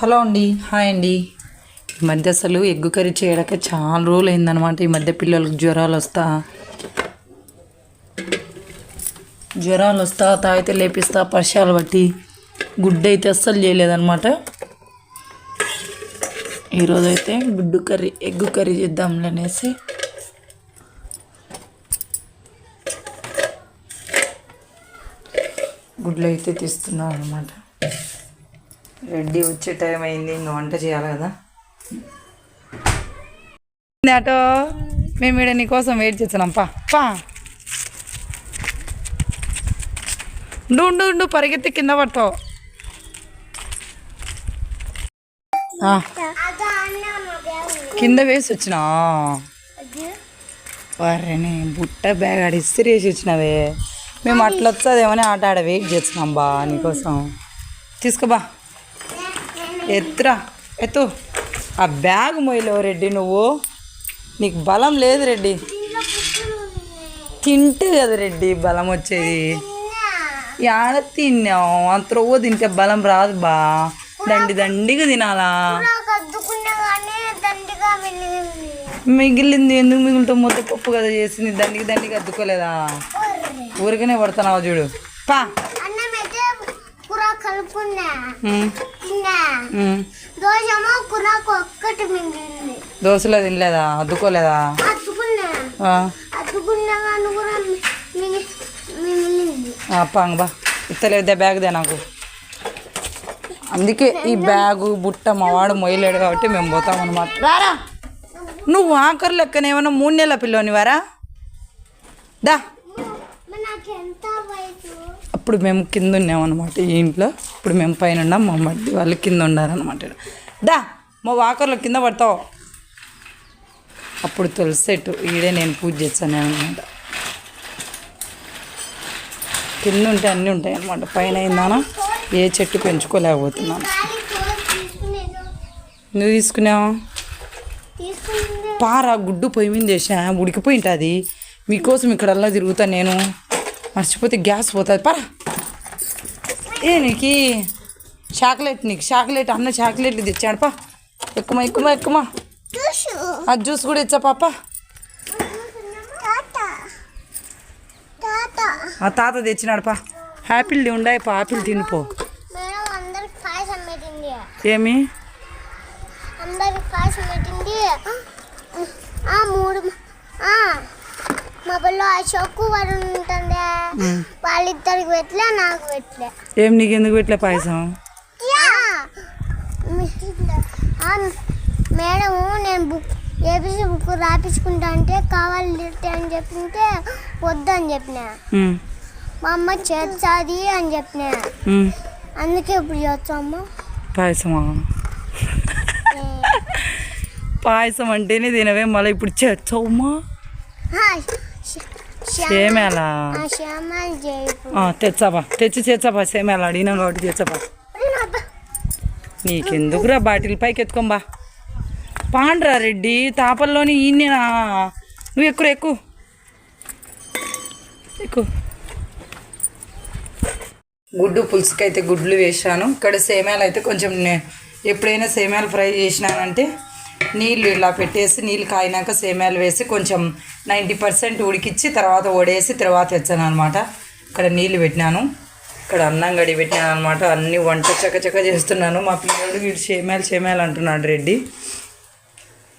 Hello అండి hi అండి. ఈ మధ్య అసలు ఎగ్గు కర్రీ చేయడానికి చాలా రోజులు అయిందనమాట ఈ మధ్య పిల్లలకు జ్వరాలు వస్తా. జ్వరాలు వస్తా తాగితే లేపిస్తా పర్షాలు బట్టి గుడ్డు అయితే అస్సలు చేయలేదన్నమాట. ఈరోజు అయితే గుడ్డు కర్రీ ఎగ్గు కర్రీ చేద్దాంలే అనేసి. గుడ్లు అయితే తీస్తున్నాను అనమాట రెడ్డి వచ్చే టైం అయింది ఇంకా వంట చేయాలి కదా. ఆటో? మేము ఇక్కడ నీకోసం వెయిట్ చేస్తున్నాం పా పా. ఉండు ఉండు పరిగెత్తి కింద పడతావు కింద వేసి వచ్చినా? వారిని బుట్ట బ్యాగ్ ఆడ ఇస్త్రీ వేసి వచ్చినావే. మేము అట్లా వస్తుందేమని ఆట ఆడ వెయిట్ చేస్తున్నాం బా నీకోసం తీసుకోబా. ఎత్తురా ఎత్తు. ఆ బ్యాగ్ మోయలేవు రెడ్డి నువ్వు. నీకు బలం లేదు రెడ్డి. తింటే కదా రెడ్డి బలం వచ్చేది. యాడ తిన్నావు? అంత రవ్వ తింటే బలం రాదు బా. దండి దండిగా తినాలా? మిగిలింది ఎందుకు మిగులుతో ముద్ద పప్పు కదా చేసింది. దండికి దండికి అద్దుకోలేదా? ఊరికనే పడుతున్నావు చూడు. పా. దోశలో తినలేదా? అద్దుకోలేదా? అద్దుకున్నా. ఆ, అద్దుకున్నా కానీ కూడా మి- మిగి- మిగిలింది. ఆ, పాంగ్ బా. ఇత్తలేదే బ్యాగ్దే నాకు. అందుకే ఈ బ్యాగు బుట్ట మా వాడు మొయ్యలేడు కాబట్టి మేము పోతాం అనమాట రారా. నువ్వు ఆఖరి లెక్కన ఏమన్నా మూడు నెలల పిల్లోనివారా? దా మరి నాకు ఎంత వయసు అప్పుడు మేము కింద ఉన్నామన్నమాట ఈ ఇంట్లో. ఇప్పుడు మేము పైన ఉన్నాం మా మడ్డి వాళ్ళు కింద ఉన్నారనమాట దా మా వాకర్లో కింద పడతావు. అప్పుడు తులసెట్టు ఈడే నేను పూజ చేస్తాను అనమాట కింద ఉంటే అన్నీ ఉంటాయి అనమాట పైన అయిందానా ఏ చెట్టు పెంచుకోలేకపోతున్నాను. నువ్వు తీసుకున్నావు? పారా గుడ్డు పొయ్యి మీద చేసా ఉడికిపోయి ఉంటుంది మీకోసం ఇక్కడల్లా తిరుగుతా నేను. మర్చిపోతే గ్యాస్ పోతుంది. పరా. ఏ నీకు చాక్లెట్ నీకు చాక్లెట్ అన్న చాక్లెట్లు తెచ్చాడు పా. ఎక్కుమా ఎక్కుమా ఎక్కుమా ఆ జ్యూస్ కూడా ఇచ్చా పాప. ఆ తాత తెచ్చినాడు పా. హ్యాపీలు ఉండాయి పా. ఆపిల్ తినిపో ఏమి? అందరికి పాయసం పెట్టింది. ఆ మూడు మా పిల్ల చొక్కు వాడు ఉంటుంది వాళ్ళిద్దరికి పెట్టలే నాకు పెట్టలే. ఏం నీకు ఎందుకు పెట్టలే పాయసం? మేడం నేను book A B C book రాపించుకుంటా అంటే కావాలి అని చెప్పింటే వద్దని చెప్పిన. మా. అమ్మ చేస్తుంది అని చెప్పిన. అందుకే ఇప్పుడు చేస్తాము పాయసమా? పాయసం అంటేనే తినవే మళ్ళీ ఇప్పుడు చేస్తావమ్మా సేమేలా తెచ్చాబా తెచ్చి తెచ్చాబా సేమేలా అడిగినాం కాబట్టి తెచ్చాబా నీకెందుకురా బాటిల్? పైకి ఎత్తుకోంబా పాండ్రా రెడ్డి తాపల్లోని ఈయనేనా నువ్వు ఎక్కువ ఎక్కువ ఎక్కువ గుడ్డు పులుసుకి అయితే గుడ్లు వేసాను ఇక్కడ సేమ్యాలు అయితే కొంచెం ఎప్పుడైనా సేమ్యాలు ఫ్రై చేసినానంటే నీళ్ళు ఇలా పెట్టేసి నీళ్ళు కాయినాక సేమ్యాలు వేసి కొంచెం నైంటీ పర్సెంట్ ఉడికిచ్చి తర్వాత వడేసి తర్వాత తెచ్చాను అనమాట ఇక్కడ నీళ్ళు పెట్టినాను. ఇక్కడ అన్నం గడి పెట్టినాను అనమాట అన్ని వంట చకచక చేస్తున్నాను. మా పిల్లలు వీడు సేమ్యాలు సేమ్యాలు అంటున్నాడు రెడ్డి.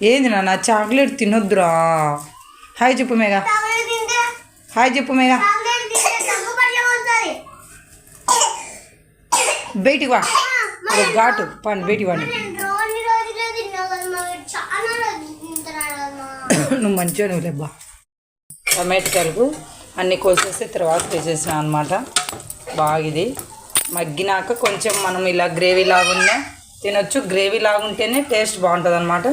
ఏంది నాన్న చాక్లెట్ తినొద్దురా. హాయ్ చెప్పు మేఘా. హాయ్ చెప్పు మేఘా. బయటికి వా. ఒక ఘాటు పండి బయటికి వాడి. నువ్వు మంచిగా నువ్వు లేబ్బా. టమాటకాయలకు అన్ని కోసేసి తర్వాత వేసేసాను అనమాట బాగా ఇది మగ్గినాక కొంచెం మనం ఇలా గ్రేవీ లాగున్నా తినొచ్చు. గ్రేవీ లాగుంటేనే టేస్ట్ బాగుంటుంది అనమాట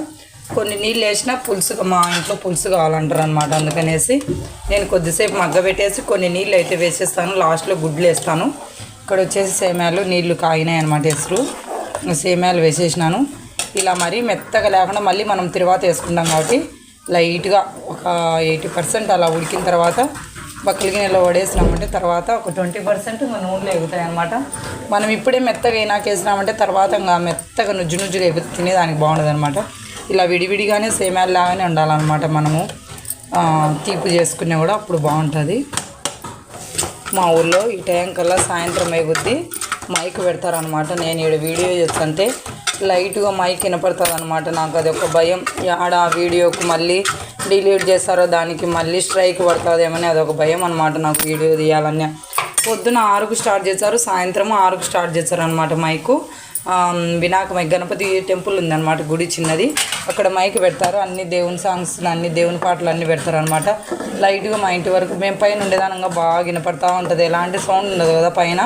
కొన్ని నీళ్ళు వేసినా పులుసు మా ఇంట్లో పులుసు కావాలంటారు అనమాట అందుకనేసి నేను కొద్దిసేపు మగ్గబెట్టేసి కొన్ని నీళ్ళు అయితే వేసేస్తాను. లాస్ట్లో గుడ్లు వేస్తాను. ఇక్కడ వచ్చేసి సేమ్యాలు నీళ్ళు కాగినాయి అనమాట ఎసురు సేమ్యాలు వేసేసినాను. ఇలా మరీ మెత్తగా లేకుండా మళ్ళీ మనం తిరువాత వేసుకుంటాం కాబట్టి లైట్గా ఒక ఎయిటీ పర్సెంట్ అలా ఉడికిన తర్వాత బక్కల గిన్నెలో వడేసినామంటే తర్వాత ఒక ట్వంటీ పర్సెంట్ ఇంకా నూనెలు ఎగుతాయి అనమాట మనం ఇప్పుడే మెత్తగా అయినాక వేసినామంటే తర్వాత ఇంకా మెత్తగా నుజ్జు నుజ్జులు ఎగు తినేదానికి బాగుండదు అనమాట ఇలా విడివిడిగానే సేమ్యాల్లాగానే ఉండాలన్నమాట మనము. తీపి చేసుకునే కూడా అప్పుడు బాగుంటుంది. మా ఊళ్ళో ఈ టైం కల్లా సాయంత్రం ఎగుద్ది మైక్ పెడతారనమాట నేను ఇక్కడ వీడియో చేస్తుంటే లైట్గా మైక్ వినపడుతుంది అనమాట నాకు అది ఒక భయం. ఆడ ఆ వీడియోకు మళ్ళీ డిలీట్ చేస్తారో దానికి మళ్ళీ స్ట్రైక్ పడుతుందేమని అదొక భయం అనమాట నాకు వీడియో తీయాలని పొద్దున ఆరుకు స్టార్ట్ చేశారు సాయంత్రం ఆరుకు స్టార్ట్ చేశారు అనమాట మైకు వినాయకమై గణపతి టెంపుల్ ఉందన్నమాట గుడి చిన్నది. అక్కడ మైక్ పెడతారు అన్ని దేవుని సాంగ్స్ అన్ని దేవుని పాటలు అన్నీ పెడతారు అనమాట లైట్గా మా ఇంటి వరకు మేము పైన ఉండేదానంగా బాగా వినపడతా ఉంటుంది. ఎలాంటి సౌండ్ ఉండదు కదా పైన.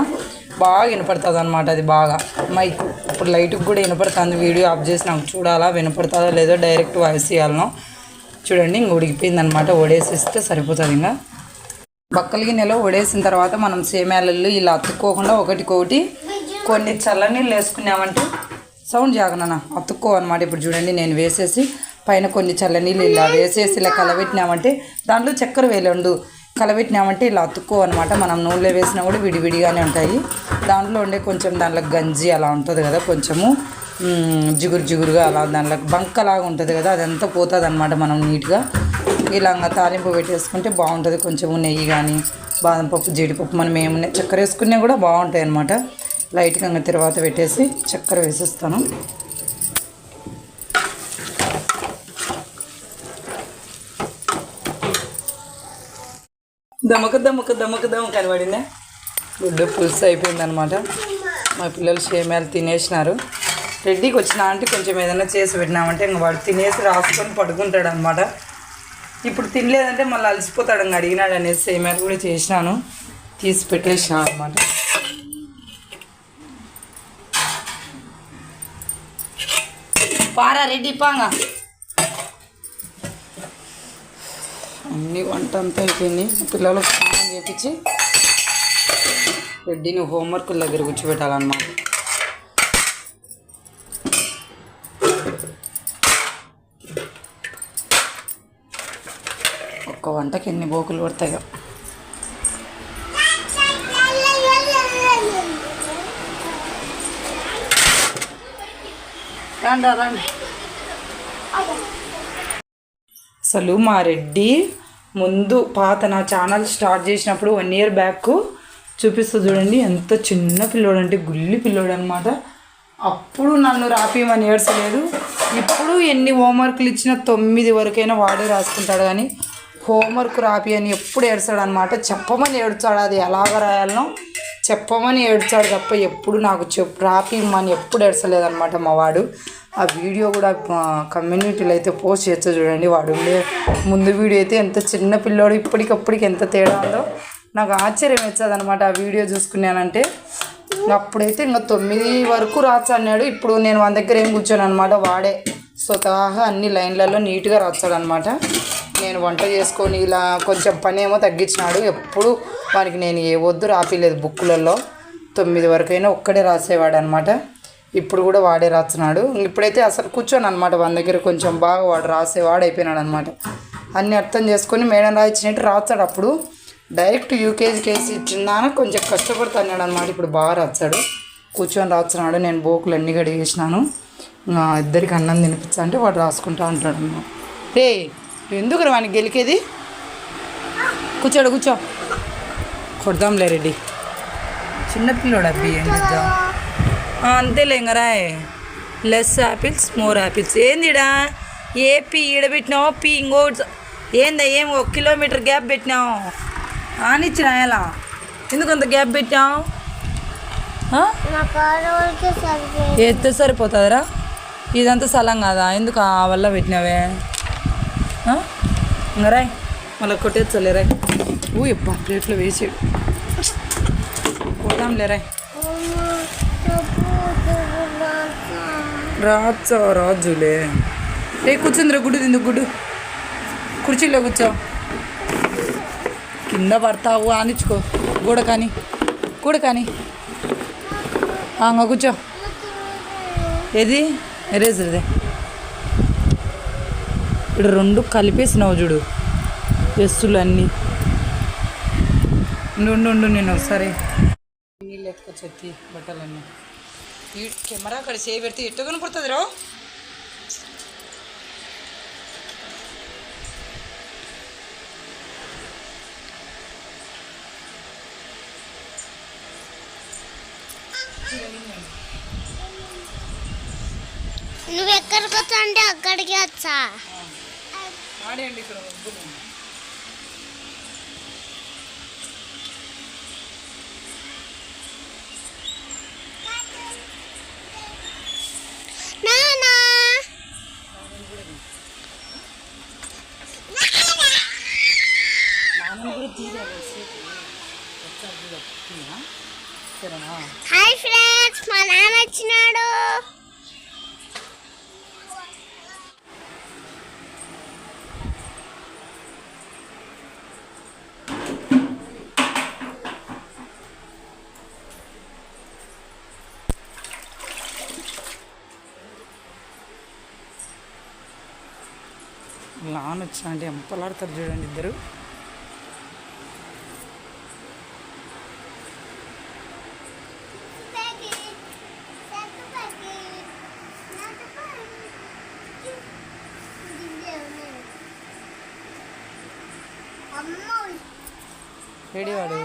బాగా వినపడుతుంది అనమాట అది బాగా. మైక్ ఇప్పుడు లైట్కి కూడా వినపడుతుంది. వీడియో ఆఫ్ చేసి నాకు చూడాలా? వినపడుతుందో? లేదో డైరెక్ట్ వాయిస్ ఇవ్వాలను చూడండి ఇంక ఉడికిపోయింది అనమాట వడేసిస్తే సరిపోతుంది ఇంకా. బక్కల గిన్నెలో వడేసిన తర్వాత మనం సేమ్యాలల్లో ఇలా అతుక్కోకుండా ఒకటికొకటి కొన్ని చల్లనీళ్ళు వేసుకున్నామంటే సౌండ్ జాగనన్న అతుక్కో అనమాట ఇప్పుడు చూడండి నేను వేసేసి పైన కొన్ని చల్లనీళ్ళు ఇలా వేసేసి ఇలా కలబెట్టినామంటే దాంట్లో చక్కెర వేలండు. కలబెట్టినామంటే ఇలా అతుక్కో అనమాట మనం నూనెలో వేసినా కూడా విడివిడిగానే ఉంటాయి. దాంట్లో ఉండే కొంచెం దాంట్లో గంజి అలా ఉంటుంది కదా కొంచెము జిగురు జిగురుగా అలా దాంట్లో బంకలాగా ఉంటుంది కదా అదంతా పోతుంది అనమాట మనం నీట్గా. ఇలా తాలింపు పెట్టేసుకుంటే బాగుంటుంది. కొంచెము నెయ్యి కానీ బాదం పప్పు జీడిపప్పు మనం ఏమన్నా చక్కెర వేసుకున్నా కూడా బాగుంటాయి అనమాట లైట్గా ఇంకా తర్వాత పెట్టేసి చక్కెర వేసేస్తాను. దమక దమక దమక దమ కనబడిందే గుడ్డు పులుసు అయిపోయిందనమాట మా పిల్లలు సేమ్యాలు తినేసినారు. రెడ్డికి వచ్చిన అంటే కొంచెం ఏదైనా చేసి పెట్టినామంటే ఇంక వాడు తినేసి రాసుకొని పడుకుంటాడు అనమాట ఇప్పుడు తినలేదంటే మళ్ళీ అలసిపోతాడు ఇంక అడిగినాడు అనేసి సేమ్యాలు కూడా చేసినాను. తీసి పెట్టేసిన అనమాట పారా రెడ్డి పాంగా. అన్ని వంట అంతా అయిపోయింది. పిల్లలకు స్నానం చేపించి రెడ్డిని హోంవర్క్ దగ్గర కూర్చోబెట్టాలన్నమాట. ఒక్క వంటకి ఎన్ని బోకులు పడతాయో. రండి రండి. అసలు మా రెడ్డి ముందు పాత నా ఛానల్ స్టార్ట్ చేసినప్పుడు వన్ ఇయర్ బ్యాక్ చూపిస్తూ చూడండి ఎంత చిన్న పిల్లోడు అంటే గుల్లి పిల్లోడు అనమాట అప్పుడు నన్ను రాపియమని ఏడ్చలేదు ఇప్పుడు ఎన్ని హోంవర్క్లు ఇచ్చినా తొమ్మిది వరకైనా వాడే రాసుకుంటాడు కానీ హోంవర్క్ రాపి అని ఎప్పుడు ఏడ్చాడు అనమాట చెప్పమని ఏడ్చాడు అది ఎలాగ రాయాలనో చెప్పమని ఏడ్చాడు తప్ప ఎప్పుడు నాకు చెప్పు రాపిమ్మని ఎప్పుడు ఏడ్చలేదన్నమాట మా వాడు. ఆ వీడియో కూడా కమ్యూనిటీలో అయితే పోస్ట్ చేయొచ్చు చూడండి వాడు. ఉండే ముందు వీడియో అయితే ఎంత చిన్న పిల్లోడు ఇప్పటికప్పటికి ఎంత తేడా ఉందో నాకు ఆశ్చర్యం వచ్చేది అనమాట ఆ వీడియో చూసుకున్నానంటే. అప్పుడైతే ఇంకా తొమ్మిది వరకు రాచు అన్నాడు. ఇప్పుడు నేను మన దగ్గర ఏం కూర్చోను అనమాట వాడే. స్వతహాగా అన్ని లైన్లలో నీట్గా రాచాడు అనమాట నేను వంట చేసుకొని ఇలా కొంచెం పని ఏమో తగ్గించినాడు. ఎప్పుడు వానికి నేను ఏ వద్దు రాపిలేదు బుక్కులలో. తొమ్మిది వరకైనా ఒక్కడే రాసేవాడు అనమాట ఇప్పుడు కూడా వాడే రాస్తున్నాడు. ఇప్పుడైతే అసలు కూర్చోను అనమాట వాని దగ్గర కొంచెం బాగా వాడు రాసేవాడు అయిపోయినాడు అనమాట అన్నీ అర్థం చేసుకొని మేడం రాయించినట్టు రాస్తాడు అప్పుడు. డైరెక్ట్ యూకేజీ కేసి ఇచ్చిందాన కొంచెం కష్టపడుతున్నాడు అనమాట ఇప్పుడు బాగా రాస్తాడు. కూర్చొని రాస్తున్నాడు. నేను బోకులు అన్నీ కడిగేసినాను ఇద్దరికి అన్నం తినిపించా అంటే వాడు రాసుకుంటా అంటాడు అన్నమాట రే ఎందుకు వానికి గెలికేది? కూర్చోడు కూర్చో. కొడదాంలే రెడ్డి. చిన్నపిల్లోడు అబ్బి ఏం చేద్దాం అంతేలే ఇంక రాయ్ లెస్ యాపిల్స్ మోర్ యాపిల్స్ ఏందిడా? ఏ పి ఈడ పెట్టినావు పి ఇంకో ఏందా ఏం ఒక కిలోమీటర్ గ్యాప్ పెట్టినావు? ఆనిచ్చిన ఎలా? ఎందుకు అంత గ్యాప్ పెట్టావు ఆ? ఎత్తే సరిపోతుందిరా. ఇదంతా స్థలం కాదా? ఎందుకు ఆ వల్ల పెట్టినావే? ఇంక రాయ్ మళ్ళీ కొట్టేచ్చలే రాయ్. ఊ ఎప్ప ప్లేట్లో వేసాడు పోదాంలే రాయ్. రాచో రాజులే. ఏ కూర్చుందిరా గుడ్డు తిందు గుడ్డు. కుర్చీలో కూర్చో. కింద పడతావు ఆనిచ్చుకో. గూడ కానీ గూడ కానీ. అంగ కూర్చో. ఏది? ఎరేజర్దే. ఇక్కడ రెండు కలిపేసినావు చూడు. ఎస్సులు అన్నీ ఉండు ఉండు నేను ఒకసారి. నీళ్ళు ఎత్తుకొచ్చి బట్టలన్నీ. ఈ కెమెరా అక్కడ చేయి పెడితే ఎట్టు కనపడుతుంది రో నువ్వు ఎక్కడికి వచ్చా అంటే అక్కడికి వచ్చా. ఆడేయండి ఇక్కడ ముగ్గులు నానా నాన్న కూడా తీయాలి సరేనా హాయ్ ఫ్రెండ్స్ మా నాన్న వచ్చినాడు. లాన్ వచ్చిన అంటే ఎంపలాడతారు చూడండి ఇద్దరు. అమ్మో ఏడి వాడు